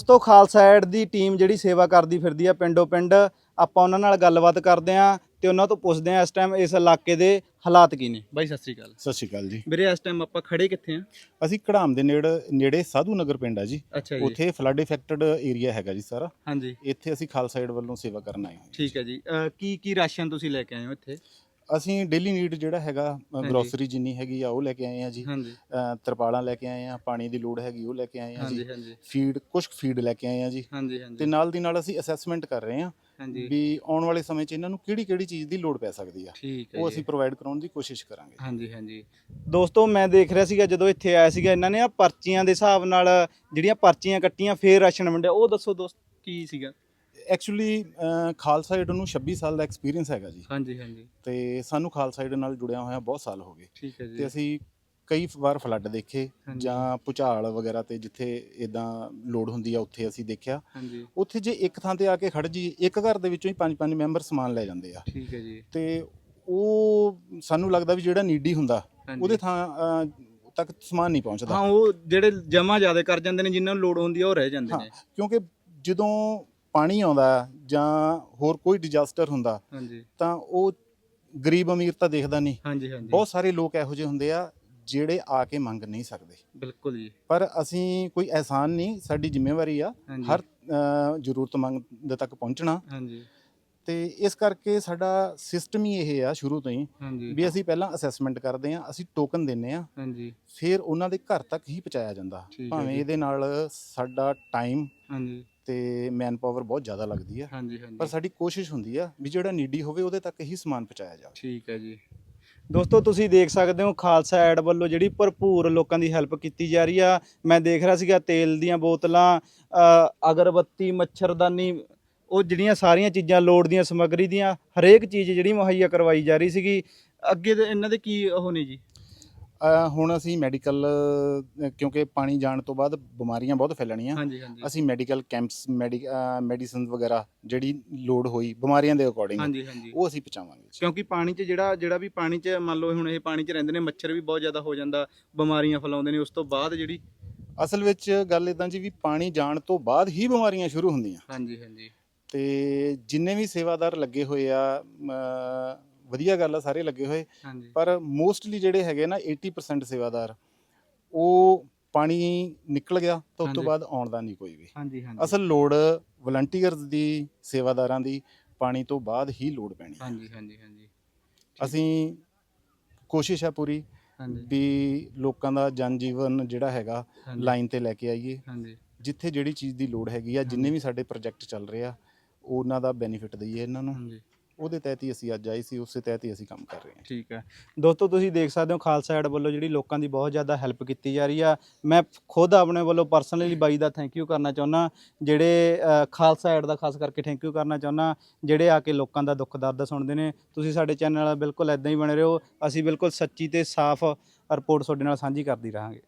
ਦੋਸਤੋ ਖਾਲਸਾ ਐਡ ਦੀ ਟੀਮ ਜਿਹੜੀ ਸੇਵਾ ਕਰਦੀ ਫਿਰਦੀ ਆ ਪਿੰਡੋ ਪਿੰਡ ਆਪਾਂ ਉਹਨਾਂ ਨਾਲ ਗੱਲਬਾਤ ਕਰਦੇ ਆ ਤੇ ਉਹਨਾਂ ਤੋਂ ਪੁੱਛਦੇ ਆ ਇਸ ਟਾਈਮ ਇਸ ਇਲਾਕੇ ਦੇ ਹਾਲਾਤ ਕੀ ਨੇ। ਬਾਈ ਸਤਿ ਸ੍ਰੀ ਅਕਾਲ। ਸਤਿ ਸ਼੍ਰੀ ਅਕਾਲ ਜੀ। ਵੀਰੇ ਇਸ ਟਾਈਮ ਆਪਾਂ ਖੜੇ ਕਿੱਥੇ ਆ? ਅਸੀਂ ਕੜਾਮ ਦੇ ਨੇੜੇ ਨੇੜੇ ਸਾਧੂ ਨਗਰ ਪਿੰਡ ਆ ਜੀ। ਅੱਛਾ ਜੀ। ਉੱਥੇ ਫਲੱਡ ਇਫੈਕਟਡ ਏਰੀਆ ਹੈਗਾ ਜੀ ਸਾਰਾ। ਹਾਂਜੀ। ਇੱਥੇ ਅਸੀਂ ਖਾਲਸਾ ਏਡ ਵੱਲੋਂ ਸੇਵਾ ਕਰਨ ਆਏ ਹਾਂ ਠੀਕ ਹੈ ਜੀ। ਅਹ ਕੀ ਕੀ ਰਾਸ਼ਨ ਤੁਸੀਂ ਲੈ ਕੇ ਆਏ ਹੋ ਇੱਥੇ? ਅਸੀਂ ਡੇਲੀ ਨੀਡ ਜਿਹੜਾ ਹੈਗਾ। ਗਰੋਸਰੀ ਜਿੰਨੀ ਹੈਗੀ ਆ ਉਹ ਲੈ ਕੇ ਆਏ ਆ ਜੀ। ਹਾਂਜੀ। ਅ, ਤਰਪਾਲਾਂ ਲੈ ਕੇ ਆਏ ਆ ਪਾਣੀ ਦੀ ਲੋੜ ਹੈਗੀ ਉਹ ਲੈ ਕੇ ਆਏ ਆ ਜੀ। ਫੀਡ ਕੁਝ ਫੀਡ ਲੈ ਕੇ ਆਏ ਆ ਜੀ। ਹਾਂਜੀ ਤੇ ਨਾਲ ਦੀ ਨਾਲ ਅਸੀਂ ਅਸੈਸਮੈਂਟ ਕਰ ਰਹੇ ਹਾਂਜੀ। ਵੀ ਆਉਣ ਵਾਲੇ ਸਮੇਂ 'ਚ ਇਹਨਾਂ ਨੂੰ ਕਿਹੜੀ ਕਿਹੜੀ ਚੀਜ਼ ਦੀ ਲੋੜ ਪੈ ਸਕਦੀ ਆ। ਉਹ ਅਸੀਂ ਪ੍ਰੋਵਾਈਡ ਕਰਾਉਣ ਦੀ ਕੋਸ਼ਿਸ਼ ਕਰਾਂਗੇ। ਹਾਂਜੀ ਹਾਂਜੀ। ਦੋਸਤੋ ਮੈਂ ਦੇਖ ਰਿਹਾ ਸੀਗਾ ਜਦੋਂ ਇੱਥੇ ਆਇਆ ਸੀਗਾ ਇਹਨਾਂ ਨੇ ਆ ਪਰਚੀਆਂ ਦੇ ਹਿਸਾਬ ਨਾਲ ਜਿਹੜੀਆਂ ਪਰਚੀਆਂ ਕੱਟੀਆਂ ਫੇਰ ਰਾਸ਼ਨ ਵੰਡਿਆ। ਉਹ ਦੱਸੋ ਦੋਸਤ ਕੀ ਸੀਗਾ? ਐਕਚੁਅਲੀ ਖਾਲਸਾ ਏਡ ਨੂੰ 26 ਸਾਲ ਦਾ ਐਕਸਪੀਰੀਅੰਸ ਹੈਗਾ ਜੀ। ਹਾਂਜੀ ਹਾਂਜੀ। ਤੇ ਸਾਨੂੰ ਖਾਲਸਾ ਏਡ ਨਾਲ ਜੁੜਿਆ ਹੋਇਆ ਬਹੁਤ ਸਾਲ ਹੋ ਗਏ। ਠੀਕ ਹੈ ਜੀ। ਤੇ ਅਸੀਂ ਕਈ ਵਾਰ ਫਲੱਡ ਦੇਖੇ। ਜਾਂ ਭੁਚਾਲ ਵਗੈਰਾ ਤੇ ਜਿੱਥੇ ਇਦਾਂ ਲੋਡ ਹੁੰਦੀ ਆ ਉੱਥੇ ਅਸੀਂ ਦੇਖਿਆ। ਉੱਥੇ ਜੇ ਇੱਕ ਥਾਂ ਤੇ ਆ ਕੇ ਖੜ ਜੀ ਇੱਕ ਘਰ ਦੇ ਵਿੱਚੋਂ ਹੀ ਪੰਜ ਪੰਜ ਮੈਂਬਰ ਸਮਾਨ ਲੈ ਜਾਂਦੇ ਆ। ਠੀਕ ਹੈ ਜੀ। ਤੇ ਉਹ ਸਾਨੂੰ ਲੱਗਦਾ ਵੀ ਜਿਹੜਾ ਨੀਡੀ ਹੁੰਦਾ। ਉਹਦੇ ਥਾਂ ਤੱਕ ਸਮਾਨ ਨਹੀਂ ਪਹੁੰਚਦਾ। ਹਾਂ ਉਹ ਜਿਹੜੇ ਜਮਾ ਜ਼ਿਆਦਾ ਕਰ ਜਾਂਦੇ ਨੇ ਜਿਨ੍ਹਾਂ ਨੂੰ ਲੋੜ ਹੁੰਦੀ ਆ ਉਹ ਰਹਿ ਜਾਂਦੇ। ਨੇ। ਕਿਉਂਕਿ ਜਦੋਂ ਪਾਣੀ ਆਉਂਦਾ ਜਾਂ ਹੋਰ ਕੋਈ ਡਿਜ਼ਾਸਟਰ ਹੁੰਦਾ ਹਾਂਜੀ। ਤਾਂ ਉਹ ਗਰੀਬ ਅਮੀਰ ਤਾਂ ਦੇਖਦਾ ਨਹੀਂ। ਹਾਂਜੀ ਹਾਂਜੀ। ਬਹੁਤ ਸਾਰੇ ਲੋਕ ਇਹੋ ਜਿਹੇ ਹੁੰਦੇ ਆ ਜਿਹੜੇ ਆ ਕੇ ਮੰਗ ਨਹੀਂ ਸਕਦੇ। ਬਿਲਕੁਲ ਜੀ। ਪਰ ਅਸੀਂ ਕੋਈ ਅਹਿਸਾਨ ਨਹੀਂ ਸਾਡੀ ਜ਼ਿੰਮੇਵਾਰੀ ਆ ਹਾਂਜੀ। ਹਰ ਅ, ਜ਼ਰੂਰਤਮੰਦ ਤੱਕ ਪਹੁੰਚਣਾ। ਹਾਂਜੀ। ਤੇ ਇਸ ਕਰਕੇ ਸਾਡਾ ਸਿਸਟਮ ਹੀ ਇਹ ਆ ਸ਼ੁਰੂ ਤੋਂ ਹੀ ਹਾਂਜੀ। ਵੀ ਅਸੀਂ ਪਹਿਲਾਂ ਅਸੈਸਮੈਂਟ ਕਰਦੇ ਆ ਅਸੀਂ ਟੋਕਨ ਦਿੰਨੇ ਆ ਹਾਂਜੀ। ਫਿਰ ਉਹਨਾਂ ਦੇ ਘਰ ਤੱਕ ਹੀ ਪਹੁੰਚਾਇਆ ਜਾਂਦਾ। ਠੀਕ ਹੈ ਭਾਵੇਂ ਜੀ। ਇਹਦੇ ਨਾਲ ਸਾਡਾ ਟਾਈਮ ਹਾਂਜੀ। ਤੇ ਮੈਨ ਪਾਵਰ ਬਹੁਤ ਜ਼ਿਆਦਾ ਲੱਗਦੀ ਆ। ਹਾਂਜੀ ਪਰ ਹਾਂਜੀ ਸਾਡੀ ਕੋਸ਼ਿਸ਼ ਹੁੰਦੀ ਆ ਵੀ ਜਿਹੜਾ ਨੀਡੀ ਹੋਵੇ ਉਹਦੇ ਤੱਕ ਹੀ ਸਮਾਨ ਪਹੁੰਚਾਇਆ ਜਾਵੇ। ਠੀਕ ਹੈ ਜੀ। ਦੋਸਤੋ ਤੁਸੀਂ ਦੇਖ ਸਕਦੇ ਹੋ ਖਾਲਸਾ ਐਡ ਵੱਲੋਂ ਜਿਹੜੀ ਭਰਪੂਰ ਲੋਕਾਂ ਦੀ ਹੈਲਪ ਕੀਤੀ ਜਾ ਰਹੀ ਆ। ਮੈਂ ਦੇਖ ਰਿਹਾ ਸੀਗਾ ਤੇਲ ਦੀਆਂ ਬੋਤਲਾਂ ਅ, ਅਗਰਬੱਤੀ ਮੱਛਰਦਾਨੀ ਉਹ ਜਿਹੜੀਆਂ ਸਾਰੀਆਂ ਚੀਜ਼ਾਂ ਲੋੜ ਦੀਆਂ ਸਮੱਗਰੀ ਦੀਆਂ ਹਰੇਕ ਚੀਜ਼ ਜਿਹੜੀ ਮੁਹੱਈਆ ਕਰਵਾਈ ਜਾ ਰਹੀ ਸੀਗੀ ਅੱਗੇ ਦੇ ਇਹਨਾਂ ਦੇ ਕੀ ਉਹ ਨੇ ਜੀ? ਹੁਣ ਅਸੀਂ ਮੈਡੀਕਲ ਕਿਉਂਕਿ ਪਾਣੀ ਜਾਣ ਤੋਂ ਬਾਅਦ ਬਿਮਾਰੀਆਂ ਬਹੁਤ ਫੈਲਣੀਆਂ। ਅਸੀਂ ਮੈਡੀਕਲ ਕੈਂਪਸ ਮੈਡੀਸਿਨਸ ਵਗੈਰਾ ਜਿਹੜੀ ਲੋਡ ਹੋਈ ਬਿਮਾਰੀਆਂ ਦੇ ਅਕੋਰਡਿੰਗ ਉਹ ਅਸੀਂ ਪਹੁੰਚਾਵਾਂਗੇ। ਕਿਉਂਕਿ ਪਾਣੀ 'ਚ ਜਿਹੜਾ ਜਿਹੜਾ ਵੀ ਪਾਣੀ 'ਚ ਮੰਨ ਲਓ ਹੁਣ ਇਹ ਪਾਣੀ 'ਚ ਰਹਿੰਦੇ ਨੇ ਮੱਛਰ ਵੀ ਬਹੁਤ ਜ਼ਿਆਦਾ ਹੋ ਜਾਂਦਾ ਬਿਮਾਰੀਆਂ ਫੈਲਾਉਂਦੇ ਨੇ ਉਸ ਤੋਂ ਬਾਅਦ ਜਿਹੜੀ ਅਸਲ ਵਿੱਚ ਗੱਲ ਇਦਾਂ ਜੀ ਵੀ ਪਾਣੀ ਜਾਣ ਤੋਂ ਬਾਅਦ ਹੀ ਬਿਮਾਰੀਆਂ ਸ਼ੁਰੂ ਹੁੰਦੀਆਂ। ਹਾਂਜੀ ਹਾਂਜੀ। ਤੇ ਜਿੰਨੇ ਵੀ ਸੇਵਾਦਾਰ ਲੱਗੇ ਹੋਏ ਆ ਵਧੀਆ ਗੱਲ ਆ ਸਾਰੇ ਲੱਗੇ ਹੋਏ। ਪਰ ਮੋਸਟਲੀ ਜਿਹੜੇ ਹੈਗੇ ਨਾ 80% ਸੇਵਾਦਾਰ ਉਹ ਪਾਣੀ ਨਿਕਲ ਗਿਆ ਤਾਂ ਉਸ ਤੋਂ। ਬਾਅਦ ਆਉਣ ਦਾ ਨਹੀਂ ਕੋਈ ਵੀ। ਹਾਂਜੀ ਹਾਂਜੀ। ਅਸਲ ਲੋੜ ਵਲੰਟੀਅਰਸ ਦੀ ਸੇਵਾਦਾਰਾਂ ਦੀ ਪਾਣੀ ਤੋਂ ਬਾਅਦ ਹੀ ਲੋੜ ਪੈਣੀ। ਹਾਂਜੀ ਹਾਂਜੀ ਹਾਂਜੀ। ਅਸੀਂ ਕੋਸ਼ਿਸ਼ ਹੈ ਪੂਰੀ ਵੀ ਲੋਕਾਂ ਦਾ ਜਨ ਜੀਵਨ ਜਿਹੜਾ ਹੈਗਾ ਲਾਈਨ ਤੇ ਲੈ ਕੇ ਆਈਏ। ਹਾਂਜੀ। ਜਿੱਥੇ ਜਿਹੜੀ ਚੀਜ਼ ਦੀ ਲੋੜ ਹੈਗੀ ਆ ਜਿੰਨੇ। ਵੀ ਸਾਡੇ ਪ੍ਰੋਜੈਕਟ ਚੱਲ ਰਹੇ ਆ ਉਹਨਾਂ ਦਾ ਬੈਨੀਫਿਟ ਦਈਏ ਇਹਨਾਂ ਨੂੰ। ਹਾਂਜੀ। ਉਹਦੇ ਤਹਿਤ ਹੀ ਅਸੀਂ ਅੱਜ ਆਏ ਸੀ ਉਸੇ ਤਹਿਤ ਹੀ ਅਸੀਂ ਕੰਮ ਕਰ ਰਹੇ ਹਾਂ। ਠੀਕ ਹੈ। ਦੋਸਤੋ ਤੁਸੀਂ ਦੇਖ ਸਕਦੇ ਹੋ ਖਾਲਸਾ ਐਡ ਵੱਲੋਂ ਜਿਹੜੀ ਲੋਕਾਂ ਦੀ ਬਹੁਤ ਜ਼ਿਆਦਾ ਹੈਲਪ ਕੀਤੀ ਜਾ ਰਹੀ ਆ। ਮੈਂ ਖੁਦ ਆਪਣੇ ਵੱਲੋਂ ਪਰਸਨਲੀ ਬਾਈ ਦਾ ਥੈਂਕ ਯੂ ਕਰਨਾ ਚਾਹੁੰਦਾ ਜਿਹੜੇ ਅ, ਖਾਲਸਾ ਐਡ ਦਾ ਖਾਸ ਕਰਕੇ ਥੈਂਕ ਯੂ ਕਰਨਾ ਚਾਹੁੰਦਾ ਜਿਹੜੇ ਆ ਕੇ ਲੋਕਾਂ ਦਾ ਦੁੱਖ ਦਰਦ ਸੁਣਦੇ ਨੇ ਤੁਸੀਂ ਸਾਡੇ ਚੈਨਲ ਨਾਲ ਬਿਲਕੁਲ ਐਦਾਂ ਹੀ ਬਣੇ ਰਹੋ। ਅਸੀਂ ਬਿਲਕੁਲ ਸੱਚੀ ਤੇ ਸਾਫ਼ ਰਿਪੋਰਟ ਤੁਹਾਡੇ ਨਾਲ ਸਾਂਝੀ ਕਰਦੀ ਰਹਾਂਗੇ।